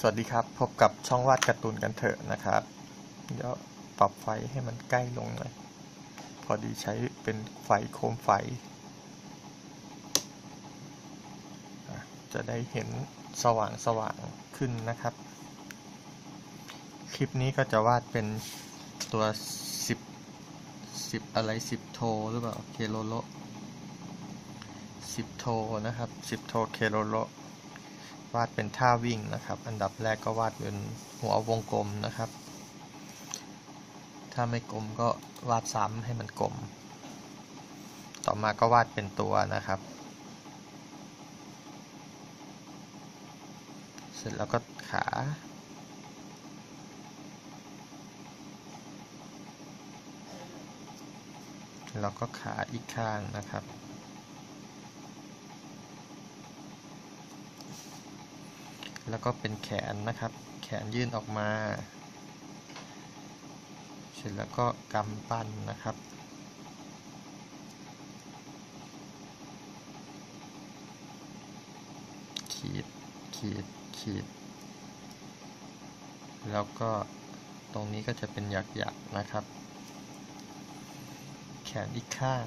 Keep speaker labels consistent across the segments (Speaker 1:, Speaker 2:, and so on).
Speaker 1: สวัสดีครับ พบกับช่องวาดการ์ตูนกันเถอะนะครับ เดี๋ยวปรับไฟให้มันใกล้ลงหน่อย พอดีใช้เป็นไฟโคมไฟ จะได้เห็นสว่างสว่างขึ้นนะครับ คลิปนี้ก็จะวาดเป็นตัว 10 10 อะไร 10 โทหรือเปล่า เคโลโล 10 โทนะครับ 10 โทเคโลโล วาดเป็นท่าวิ่งนะครับ อันดับแรกก็วาดเป็นหัววงกลมนะครับ ถ้าไม่กลมก็วาดซ้ำให้มันกลม ต่อมาก็วาดเป็นตัวนะครับ เสร็จแล้วก็ขาแล้วก็ขาอีกข้างนะครับ แล้วก็เป็นแขนนะครับ แขนยื่นออกมา เสร็จแล้วก็กำปั้นนะครับ ขีด ขีด ขีด แล้วก็ตรงนี้ก็จะเป็นหยักๆนะครับ แขนอีกข้าง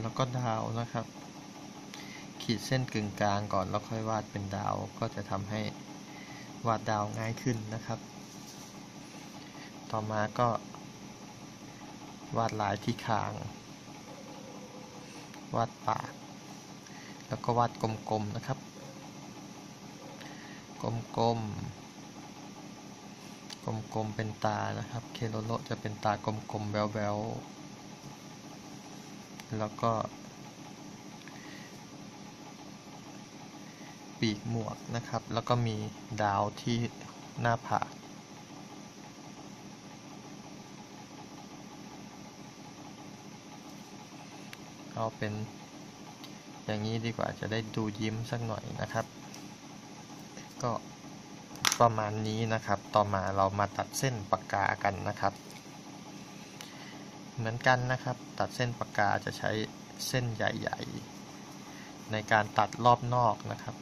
Speaker 1: แล้วก็ดาวนะครับ ขีดเส้นกึ่งกลางก่อนแล้วค่อยวาดเป็นดาวก็จะทำให้วาดดาวง่ายขึ้นนะครับ ต่อมาก็วาดลายที่คาง วาดปาก แล้วก็วาดกลมๆนะครับ กลมๆ กลมๆ เป็นตานะครับ เคโลโลจะเป็นตากลมๆ แบวๆ แล้วก็ ปีกหมวกนะครับ แล้วก็มีดาวที่หน้าผากเอาเป็นอย่างนี้ดีกว่าจะได้ดูยิ้มสักหน่อยนะครับ ก็ประมาณนี้นะครับ ต่อมาเรามาตัดเส้นปากกากันนะครับ เหมือนกันนะครับ ตัดเส้นปากกาจะใช้เส้นใหญ่ๆ ในการตัดรอบนอกนะครับ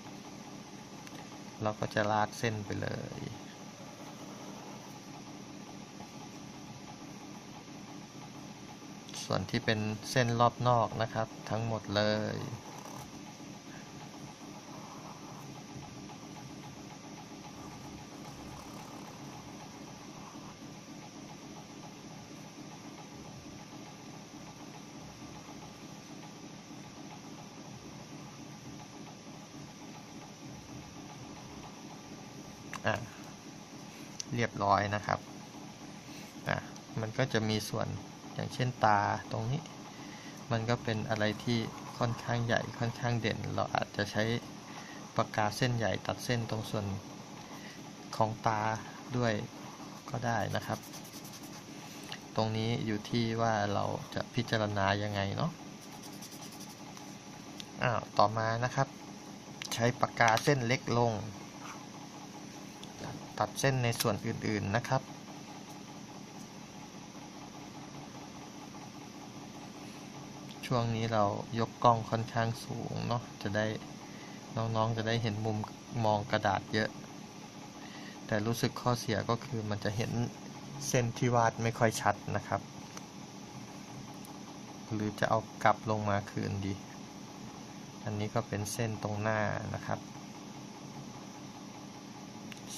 Speaker 1: เราก็จะลากเส้นไปเลยส่วนที่เป็นเส้นรอบนอกนะครับ ทั้งหมดเลย เรียบร้อยนะครับอะมันก็จะมีส่วนอย่างเช่นตาตรงนี้ มันก็เป็นอะไรที่ค่อนข้างใหญ่ค่อนข้างเด่น เราอาจจะใช้ปากกาเส้นใหญ่ตัดเส้นตรงส่วนของตาด้วยก็ได้นะครับ ตรงนี้อยู่ที่ว่าเราจะพิจารณายังไงเนาะอ้าวต่อมานะครับ ใช้ปากกาเส้นเล็กลง ตัดเส้นในส่วนอื่นๆนะครับ ช่วงนี้เรายกกล้องค่อนข้างสูงเนาะจะได้น้องๆจะได้เห็นมุมมองกระดาษเยอะ แต่รู้สึกข้อเสียก็คือมันจะเห็นเส้นที่วาดไม่ค่อยชัดนะครับ หรือจะเอากลับลงมาคืนดี อันนี้ก็เป็นเส้นตรงหน้านะครับ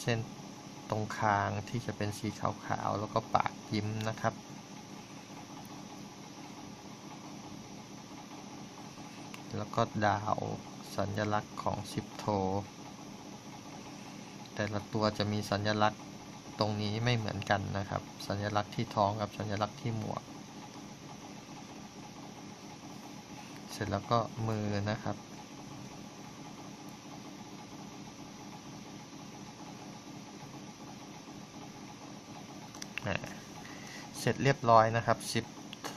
Speaker 1: เส้น ตรงคางที่จะเป็นสีขาวๆแล้วก็ปากยิ้มนะครับ แล้วก็ดาวสัญลักษณ์ของสิบโท แต่ละตัวจะมีสัญลักษณ์ตรงนี้ไม่เหมือนกันนะครับ สัญลักษณ์ที่ท้องกับสัญลักษณ์ที่หมวก เสร็จแล้วก็มือนะครับ เสร็จเรียบร้อยนะครับชิปโท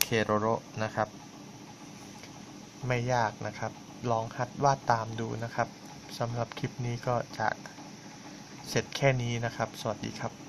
Speaker 1: เคโรโรนะครับ ไม่ยากนะครับ ลองคัดวาดตามดูนะครับสำหรับคลิปนี้ก็จะเสร็จแค่นี้นะครับ สวัสดีครับ